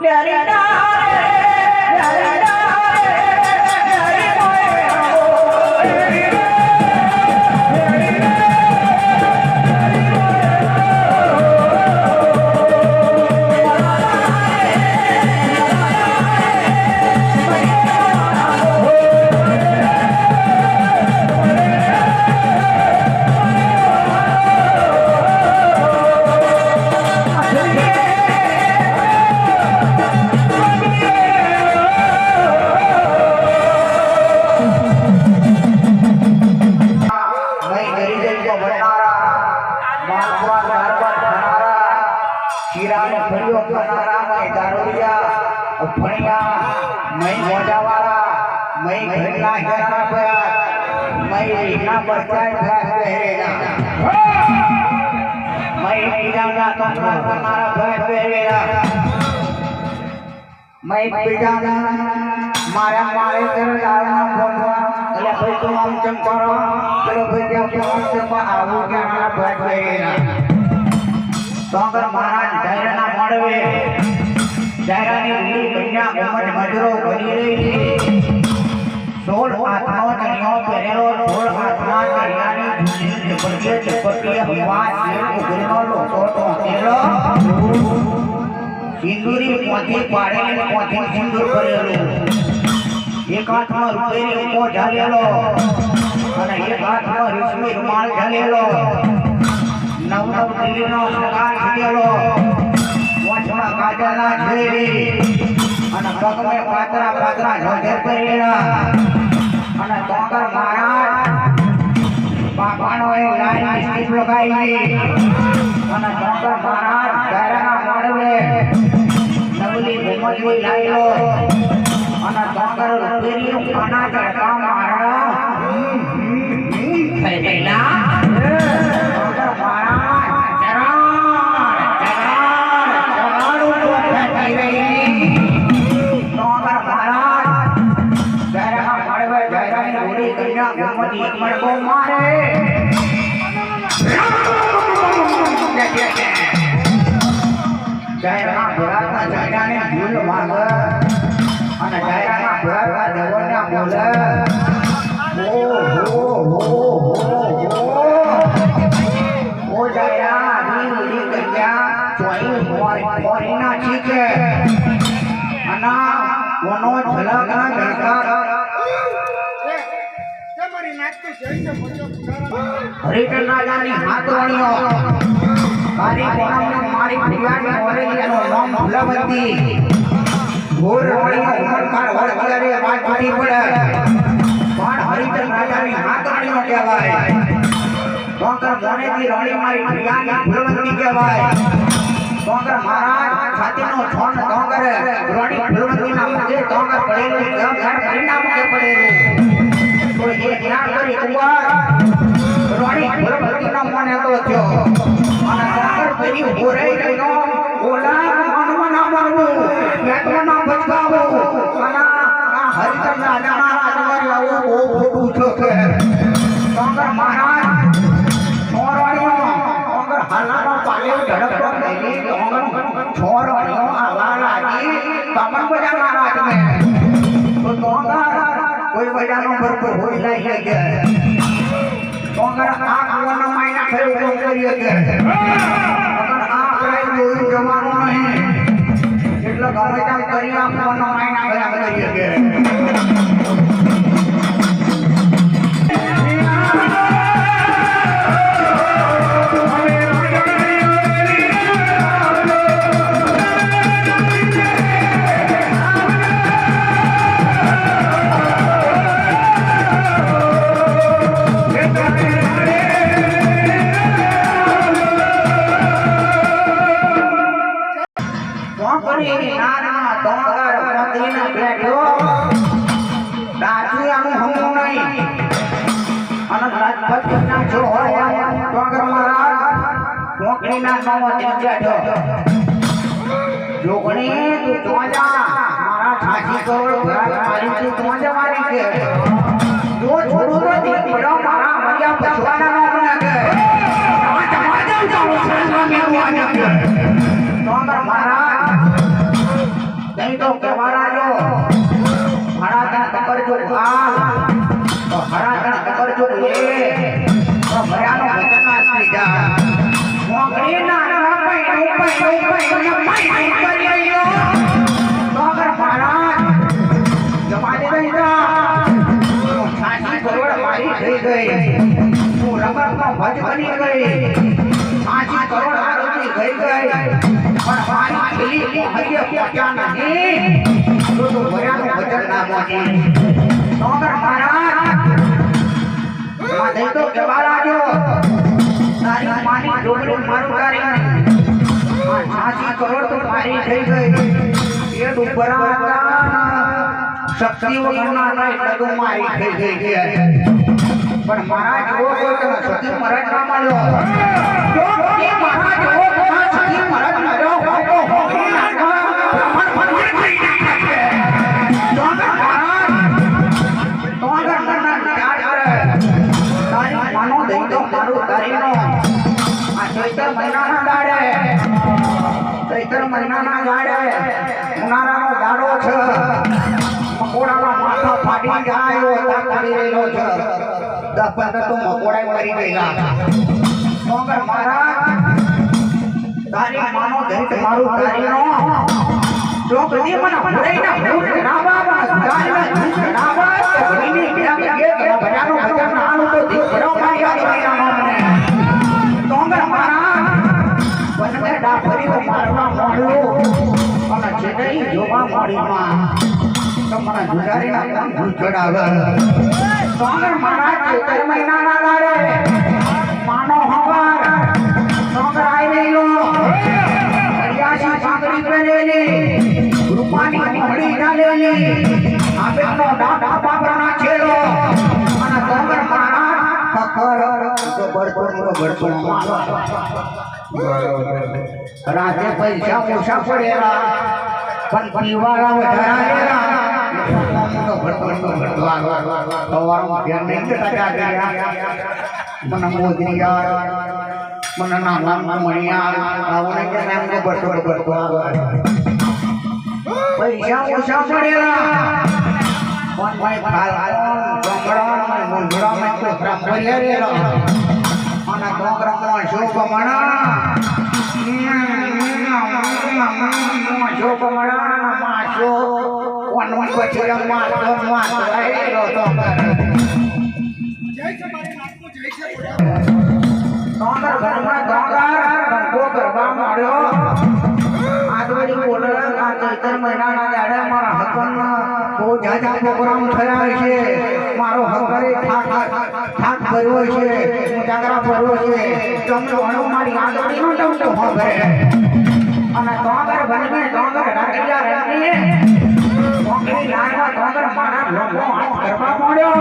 प्यारे प्यारे એટલે ભાઈ મહારાજ જાયરાના મળવે મજરો બની રહી સોળ આત્મા સોળ સિંદૂરી પોથી પાડેલી પોથી સિંદૂર કરેલો એક હાથમાં રૂપેરી ઉમો ઝાલેલો અને એક હાથમાં રેશમી રૂમાલ ઝાલેલો. નવ નવ દિલ્હીનો શૃંગાર ઝાલેલો. મોઢમાં કાજાના ઝેરી અને પગમે પાતરા પાતરા ઝોઝર કરેલા. અને ડોંગર મહારાજ બાપાનો એ લાઈન સ્ટીપ લગાવી. અને ડોંગર મહારાજ ઘરના મળવે અને ડોંગર રૂપેરી ખાના ચડકા મારા થઈ ગયેલા ચરણ ચરણ ચરણ જાયરાના ભરાતા જગાને ભૂલ માંગ અને જાયરાના ભરાતા દેવોના બોલ. હો હો હો હો. ઓ મોયના ચીકે. અના વનો ઝલકના ઝલકા હરિકન રાજાની હાથવણીઓ. ભૂલાવતી. ઘોર રમણીઓ ઉમરકાર વળગિયારે વાત પડી પડે. પણ હરિચંદ રાજાની હાથવણીઓ કહેવાય. ડોંગર મોનેથી રમણી મારી ફરિયાદની ભૂલવંતી કહેવાય. ડોંગર મહારાજ છાતીનો છોણ ડોંગર રોણી ભૂલવંતીના મુખે ડોંગર પડેલું ઘર પરિણામ કે પડેલું. તો એ જ્ઞાન કરી કુંવર, રોણી ભૂલવંતીનો મને તો થયો. અને ડોંગર પેરી હોરે ગયો. ઓલા મનમાં ના મારવું મેટમાં ના બચકાવું અને આ હરિચંદ રાજાના રાજવારી આવું બહુ ખોટું છે કે ડોંગર મહારાજ છોરવાણીઓ ડોંગર હાલાનો પાલે ઝડપ કરી ડોંગર છોરવાણીઓ આવા લાગી તમન બજા મહારાજ ને તો ડોંગર કોઈ બજાનો ભરપૂર હોય નહીં કે ડોંગર આ કુવાનો માયના ફેર તો કરી કે ડોંગર આ કરાય જોયું જવાનું નહીં ગમે તેમ કરી આપવાનો માઇન્ડ માયના ભર્યા કરીએ ડોંગરીના નવો દિન બેઠો જોગણી તું ચોજા મારા છાસી કરોડ મારી તું ચોજા મારી છે. જો છોડું તો દીક મારા મર્યા પછવાના કે તમારે જાવ જાવ છોડવા મેં વાના કે ડોંગર મહારાજ તો કહેવા લાગ્યો ગઈ. કરોડ પણ મારી ખીલી હરિય પહોંચ્યા તો તો ભયાનું ના પહોંચી તો મારી થઈ ગઈ. એ ગઈ પણ મારા જેવો કોઈ તમે સતી મહારાજ ના મળ્યો જો કે મહારાજ જેવો તમે સતી મહારાજ મળ્યો હોય તો હોળી નાખવા ફર ભગવાન કરી નાખે. ડોંગર મહારાજ, ડોંગર મહારાજ વિચાર કરે. તારી માનો દઈ તો મારું તારીનો. આ ચૈત્ર મહિનાના દાડે. ચૈત્ર મહિનાના દાડે ઉનાળાનો દાડો છે. મકોડાનો માથા ફાટી જાય એવો તાપ પડી છે. દસ પંદર તો મકોડા મરી ગયેલા ડોંગર મહારાજ તારી માનો દૈત મારું તારીનો જો કદી મને ભરાઈના ભૂત જણાવવા પણ ગાયના ભૂત તો ભરીની કે ભજાનો ભજન આનું તો દીપ ભરો મારી આ દુનિયા નામને ડોંગર મહારાજ વનમે ડાભરી તો મારવા મોડ્યો અને ચેતઈ જોવા મોડીમાં તો મને જુગારીના કામ ભૂત ચડાવે. ડોંગર મહારાજ ચેતર મહિનાના દાડે માનો હવાર ડોંગર આવી પૈસા ઓછા પડેલા. પણ પીવાળા વધારેલા સવારમાં ધ્યાન નહીં દેતા જાગ્યા મને મોદી યાર મને નાના મણિયા આવને કે નામ ને બટો બટો પૈસા ઓછા પડેલા પણ ભાઈ ખાલ ગમડા માં મુંડડા માં તો ગ્રામ બોલે રેલો અને ડોંગરા માં મણા કરવા માંડ્યો આજુબાજુ બોલે મહિનાના દાડે મારા હસબન્ડના બહુ જાજા પ્રોગ્રામ થયા છે. મારો હકરે ઠાક ઠાક કર્યો છે. જાગરા કર્યો છે તમને ઘણું મારી આગળીનો તમને હોભરે અને ડોંગર બનીને ડોંગર રાખીયા રાખીએ ડોંગરી લાડવા ડોંગર મારા લોકો હાથ કરવા પડ્યો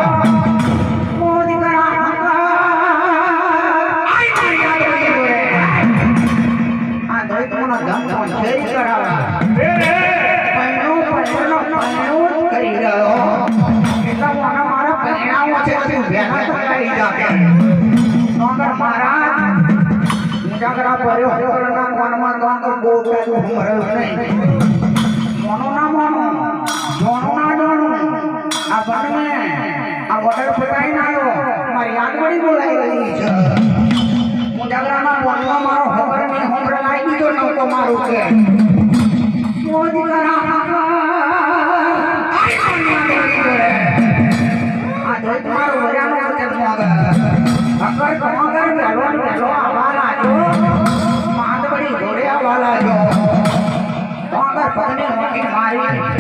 દૈત્યોનો ધંધો છેરી કરાવવા. મારું છે મોદી મારી જોડે. આ ધોઈ તમારો વજાનો વચન મોગર. અગર કમગર વહેલો ને વહેલો આવવા લાગ્યો. માંદવડી જોડે આવવા લાગ્યો. મોગર પગને મોટી મારી